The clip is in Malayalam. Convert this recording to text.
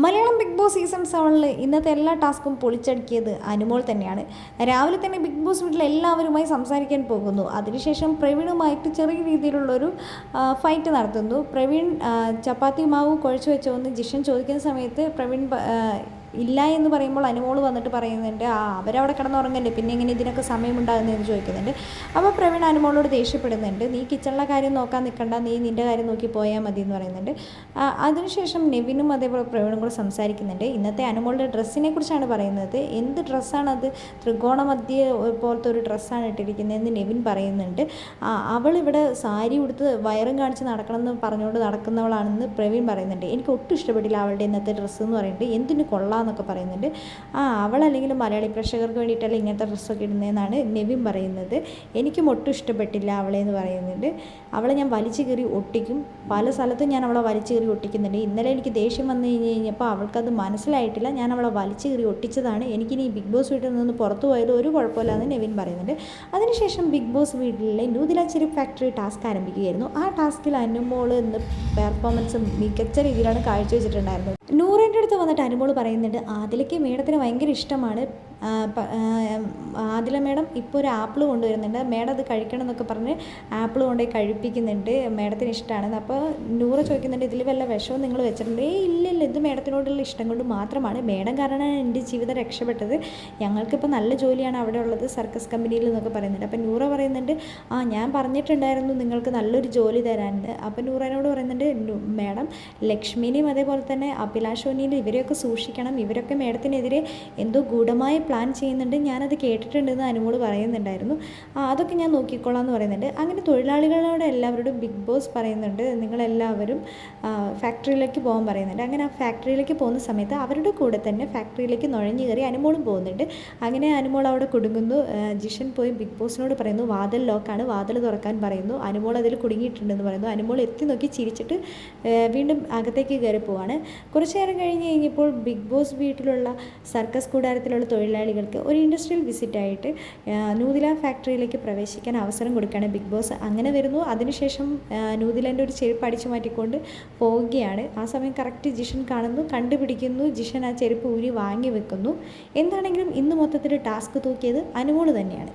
മലയാളം ബിഗ് ബോസ് സീസൺ സെവനിൽ ഇന്നത്തെ എല്ലാ ടാസ്കും പൊളിച്ചടുക്കിയത് അനുമോൾ തന്നെയാണ്. രാവിലെ തന്നെ ബിഗ് ബോസ് വീട്ടിൽ എല്ലാവരുമായി സംസാരിക്കാൻ പോകുന്നു. അതിനുശേഷം പ്രവീണുമായിട്ട് ചെറിയ രീതിയിലുള്ളൊരു ഫൈറ്റ് നടത്തുന്നു. പ്രവീൺ ചപ്പാത്തി മാവ് കുഴച്ച് വെച്ചോന്ന് ജിഷൻ ചോദിക്കുന്ന സമയത്ത് പ്രവീൺ ഇല്ല എന്ന് പറയുമ്പോൾ അനുമോൾ വന്നിട്ട് പറയുന്നുണ്ട് ആ അവരവിടെ കിടന്നുറങ്ങല്ലേ പിന്നെ എങ്ങനെ ഇതിനൊക്കെ സമയമുണ്ടാകുന്നതെന്ന് ചോദിക്കുന്നുണ്ട്. അപ്പോൾ പ്രവീൺ അനുമോളോട് ദേഷ്യപ്പെടുന്നുണ്ട് നീ കിച്ചണിലെ കാര്യം നോക്കാൻ നിൽക്കണ്ട നീ നിന്റെ കാര്യം നോക്കി പോയാൽ മതി എന്ന് പറയുന്നുണ്ട്. അതിനുശേഷം നെവിനും അതേപോലെ പ്രവീണും കൂടെ സംസാരിക്കുന്നുണ്ട്. ഇന്നത്തെ അനുമോളുടെ ഡ്രസ്സിനെ കുറിച്ചാണ് പറയുന്നത്. എന്ത് ഡ്രസ്സാണത്? ത്രികോണ മധ്യ പോലത്തെ ഒരു ഡ്രസ്സാണ് ഇട്ടിരിക്കുന്നതെന്ന് നെവിൻ പറയുന്നുണ്ട്. അവളിവിടെ സാരി ഉടുത്ത് വയറും കാണിച്ച് നടക്കണമെന്ന് പറഞ്ഞുകൊണ്ട് നടക്കുന്നവളാണെന്ന് പ്രവീൺ പറയുന്നുണ്ട്. എനിക്ക് ഒട്ടും ഇഷ്ടപ്പെട്ടില്ല അവളുടെ ഇന്നത്തെ ഡ്രസ്സ് എന്ന് പറയുന്നത് എന്തിനു കൊള്ളാമെന്നൊക്കെ പറയുന്നുണ്ട്. ആ അവളല്ലെങ്കിൽ മലയാളി പ്രേക്ഷകർക്ക് വേണ്ടിയിട്ടല്ല ഇങ്ങനത്തെ ഡ്രസ്സൊക്കെ ഇടുന്നതെന്നാണ് നെവിൻ പറയുന്നത്. എനിക്കും ഒട്ടും ഇഷ്ടപ്പെട്ടില്ല അവളെ എന്ന് പറയുന്നുണ്ട്. അവളെ ഞാൻ വലിച്ചു കയറി ഒട്ടിക്കും. പല സ്ഥലത്തും ഞാൻ അവളെ വലിച്ചു കയറി ഒട്ടിക്കുന്നുണ്ട്. ഇന്നലെ എനിക്ക് ദേഷ്യം വന്നു കഴിഞ്ഞ് കഴിഞ്ഞപ്പോൾ അവൾക്കത് മനസ്സിലായിട്ടില്ല. ഞാൻ അവളെ വലിച്ചു കയറി ഒട്ടിച്ചതാണ്. എനിക്കിനി ബിഗ് ബോസ് വീട്ടിൽ നിന്ന് പുറത്തു പോയാലും ഒരു കുഴപ്പമില്ലാന്ന് നെവിൻ പറയുന്നുണ്ട്. അതിനുശേഷം ബിഗ് ബോസ് വീട്ടിലെ നൂതിലാച്ചേരി ഫാക്ടറി ടാസ്ക് ആരംഭിക്കുകയായിരുന്നു. ആ ടാസ്കിൽ അനുമോൾ ഇന്ന് പെർഫോമൻസ് മികച്ച രീതിയിലാണ് കാഴ്ചവെച്ചിട്ടുണ്ടായിരുന്നത്. നൂറിന്റെ അടുത്ത് വന്നിട്ട് അനുമോൾ പറയുന്നുണ്ട് ആദിലയ്ക്ക് മേഡത്തിന് ഭയങ്കര ഇഷ്ടമാണ് ആദില മേഡം ഇപ്പോൾ ഒരു ആപ്പിൾ കൊണ്ടുവരുന്നുണ്ട്. മേഡം അത് കഴിക്കണം എന്നൊക്കെ പറഞ്ഞ് ആപ്പിൾ കൊണ്ടുപോയി കഴിപ്പിക്കുന്നുണ്ട്. മേഡത്തിന് ഇഷ്ടമാണ് അപ്പോൾ നൂറ് ചോദിക്കുന്നുണ്ട്. ഇതിൽ വല്ല വിഷവും നിങ്ങൾ വെച്ചിട്ടുണ്ട്? ഏ ഇല്ല ഇല്ല. ഇത് മേഡത്തിനോടുള്ള ഇഷ്ടം കൊണ്ട് മാത്രമാണ്. മേഡം കാരണമാണ് എന്റെ ജീവിതം രക്ഷപ്പെട്ടത്. ഞങ്ങൾക്കിപ്പോൾ നല്ല ജോലിയാണ് അവിടെ ഉള്ളത്. സർക്കസ് കമ്പനിയിൽ എന്നൊക്കെ പറയുന്നുണ്ട്. അപ്പം നൂറ പറയുന്നുണ്ട് ആ ഞാൻ പറഞ്ഞിട്ടുണ്ടായിരുന്നു നിങ്ങൾക്ക് നല്ലൊരു ജോലി തരാനുണ്ട് അപ്പം നൂറനോട് പറയുന്നുണ്ട് മേഡം ലക്ഷ്മിനെയും അതേപോലെ തന്നെ അഭിലാഷോനിയും ഇവരെയൊക്കെ സൂക്ഷിക്കണം. ഇവരൊക്കെ മേഡത്തിനെതിരെ എന്തോ ഗൂഢമായ പ്ലാൻ ചെയ്യുന്നുണ്ട്. ഞാനത് കേട്ടിട്ടുണ്ടെന്ന് അനുമോട് പറയുന്നുണ്ടായിരുന്നു. അതൊക്കെ ഞാൻ നോക്കിക്കോളാം എന്ന് പറയുന്നുണ്ട്. അങ്ങനെ തൊഴിലാളികളോട് എല്ലാവരോടും ബിഗ് ബോസ് പറയുന്നുണ്ട്. നിങ്ങളെല്ലാവരും ഫാക്ടറിയിലേക്ക് പോകാൻ പറയുന്നുണ്ട്. അങ്ങനെ ആ ഫാക്ടറിയിലേക്ക് പോകുന്ന സമയത്ത് അവരുടെ കൂടെ തന്നെ ഫാക്ടറിയിലേക്ക് നുഴഞ്ഞു കയറി അനുമോളും പോകുന്നുണ്ട്. അങ്ങനെ അനുമോൾ അവിടെ കുടുങ്ങുന്നു. ജിഷൻ പോയി ബിഗ് ബോസിനോട് പറയുന്നു വാതിൽ ലോക്കാണ്. വാതിൽ തുറക്കാൻ പറയുന്നു. അനുമോൾ അതിൽ കുടുങ്ങിയിട്ടുണ്ടെന്ന് പറയുന്നു. അനുമോൾ എത്തി നോക്കി ചിരിച്ചിട്ട് വീണ്ടും അകത്തേക്ക് കയറി പോവാണ്. കുറച്ച് നേരം കഴിഞ്ഞ് കഴിഞ്ഞപ്പോൾ ബിഗ് ബോസ് വീട്ടിലുള്ള സർക്കസ് കൂടാരത്തിലുള്ള തൊഴിലാളികൾക്ക് ഒരു ഇൻഡസ്ട്രിയൽ വിസിറ്റായിട്ട് നൂതില ഫാക്ടറിയിലേക്ക് പ്രവേശിക്കാൻ അവസരം കൊടുക്കുകയാണ് ബിഗ് ബോസ്. അങ്ങനെ വരുന്നു. അതിനുശേഷം നൂതിലന്റെ ഒരു ചെരുപ്പ് അടിച്ചു മാറ്റിക്കൊണ്ട് പോവുകയാണ്. ആ സമയം കറക്റ്റ് ജിഷൻ കാണുന്നു. കണ്ടുപിടിക്കുന്നു. ജിഷൻ ആ ചെരുപ്പ് ഊരി വാങ്ങി വെക്കുന്നു. എന്താണെങ്കിലും ഇന്ന് മൊത്തത്തിൽ ടാസ്ക് തൂക്കിയത് അനുമോൾ തന്നെയാണ്.